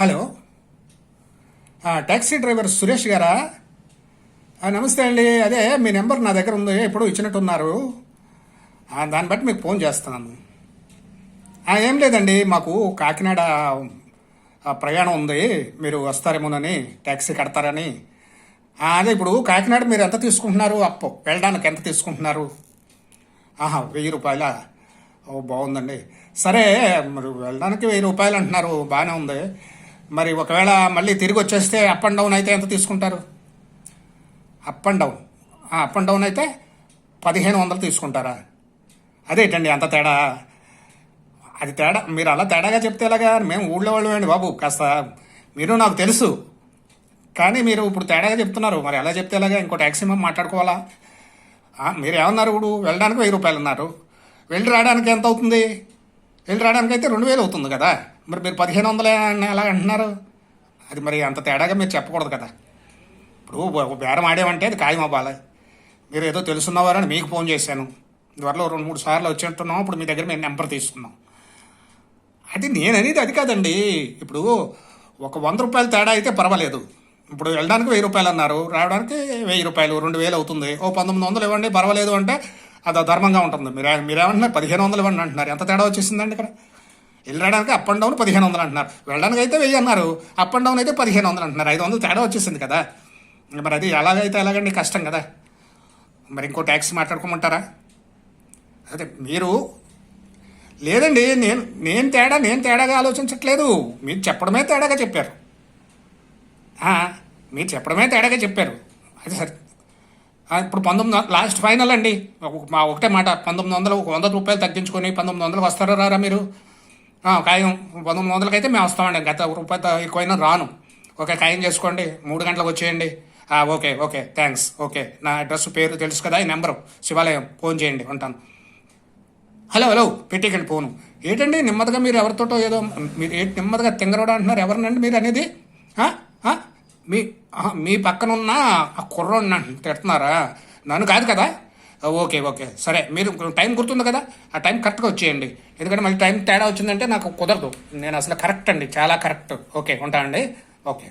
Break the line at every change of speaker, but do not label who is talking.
Hello. Taxi driver Suresh గారా? నమస్తే అండి. అదే మీ నెంబర్ నా దగ్గర ఉంది. ఎప్పుడో ఇచ్చినట్టున్నారు. దాన్ని బట్టి మీకు ఫోన్ చేస్తున్నాను. ఏం లేదండి. మాకు కాకినాడ ప్రయాణం ఉంది. మీరు వస్తారేమోనని ట్యాక్సీ కడతారని. అదే ఇప్పుడు కాకినాడ మీరు ఎంత తీసుకుంటున్నారు? అప్పు వెళ్ళడానికి ఎంత తీసుకుంటున్నారు? ఆహా వెయ్యి రూపాయల? ఓ బాగుందండి. సరే మరి వెళ్ళడానికి వెయ్యి రూపాయలు అంటున్నారు. బాగానే ఉంది. మరి ఒకవేళ మళ్ళీ తిరిగి వచ్చేస్తే అప్ అండ్ డౌన్ అయితే ఎంత తీసుకుంటారు? Up and down up and down అయితే పదిహేను వందలు తీసుకుంటారా? అదేంటండి అంత తేడా. అది తేడా మీరు అలా తేడాగా చెప్తే ఎలాగా? మేము ఊళ్ళో వాళ్ళమేండి బాబు కాస్త మీరు నాకు తెలుసు. కానీ మీరు ఇప్పుడు తేడాగా చెప్తున్నారు. మరి ఎలా చెప్తే ఎలాగా? ఇంకో ట్యాక్సీ మేము మాట్లాడుకోవాలా? మీరు ఏమన్నారు ఇప్పుడు? వెళ్ళడానికి వెయ్యి రూపాయలు అన్నారు. వెళ్ళి రావడానికి ఎంత అవుతుంది? వెళ్ళి రావడానికి అయితే రెండు వేలు అవుతుంది కదా? మరి మీరు పదిహేను వందలే ఎలా అంటున్నారు? అది మరి అంత తేడాగా మీరు చెప్పకూడదు కదా. ఇప్పుడు బేరం ఆడేమంటే అది ఖాయం అవ్వాలి. మీరు ఏదో తెలుసున్నవారని మీకు ఫోన్ చేశాను. ఇందువల్ల రెండు మూడు సార్లు వచ్చినట్టున్నాం ఇప్పుడు మీ దగ్గర మేము నెంబర్ తీసుకున్నాం. అది నేననేది అది కాదండి. ఇప్పుడు ఒక వంద రూపాయలు తేడా అయితే పర్వాలేదు. ఇప్పుడు వెళ్ళడానికి వెయ్యి రూపాయలు అన్నారు. రావడానికి వెయ్యి రూపాయలు రెండు వేలు అవుతుంది. ఓ పంతొమ్మిది వందలు ఇవ్వండి పర్వాలేదు అంటే అది ధర్మంగా ఉంటుంది. మీరు మీరేమంటున్నారు? పదిహేను వందలు ఇవ్వండి అంటున్నారు. ఎంత తేడా వచ్చేసిందండి ఇక్కడ? వెళ్ళడానికి అప్ అండ్ డౌన్ పదిహేను వందలు అంటున్నారు. వెళ్ళడానికి అయితే వెయ్యి అన్నారు. అప్ అండ్ డౌన్ అయితే పదిహేను వందలు అంటున్నారు. ఐదు వందలు తేడా వచ్చేసింది కదా. మరి అది ఎలాగైతే ఎలాగండి కష్టం కదా. మరి ఇంకో ట్యాక్సీ మాట్లాడుకోమంటారా? అదే మీరు లేదండి నేను నేను తేడా నేను తేడాగా ఆలోచించట్లేదు. మీరు చెప్పడమే తేడాగా చెప్పారు. మీరు చెప్పడమే తేడాగా చెప్పారు. అది సరే. ఇప్పుడు పంతొమ్మిది లాస్ట్ ఫైనల్ అండి. ఒక- మా ఒకటే మాట. పంతొమ్మిది వందలు ఒక వంద రూపాయలు తగ్గించుకొని పంతొమ్మిది వందలు వస్తారా రారా మీరు? ఖాయం పంతొమ్మిది వందలకైతే మేము వస్తామండి. గత రూపాయి ఎక్కువైనా రాను. ఓకే ఖాయం చేసుకోండి. మూడు గంటలకు వచ్చేయండి. ఓకే ఓకే థ్యాంక్స్ ఓకే నా అడ్రస్ పేరు తెలుసు కదా ఈ నెంబరు. శివాలయం ఫోన్ చేయండి ఉంటాను. హలో హలో పెట్టేకండి ఫోను. ఏంటండి నెమ్మదిగా మీరు ఎవరితోటో ఏదో మీరు ఏంటి నెమ్మదిగా తింగరోడా అంటున్నారు? ఎవరినండి మీరు అనేది? మీ మీ పక్కన ఉన్న ఆ కుర్రోడిని తిడుతున్నారా నన్ను కాదు కదా? Okay okay. సరే మీరు టైం గుర్తుంది కదా? ఆ టైం కరెక్ట్గా వచ్చేయండి. ఎందుకంటే మళ్ళీ టైం తేడా వచ్చిందంటే నాకు కుదరదు. నేను అసలు కరెక్ట్ అండి చాలా కరెక్ట్. ఓకే ఉంటానండి. ఓకే.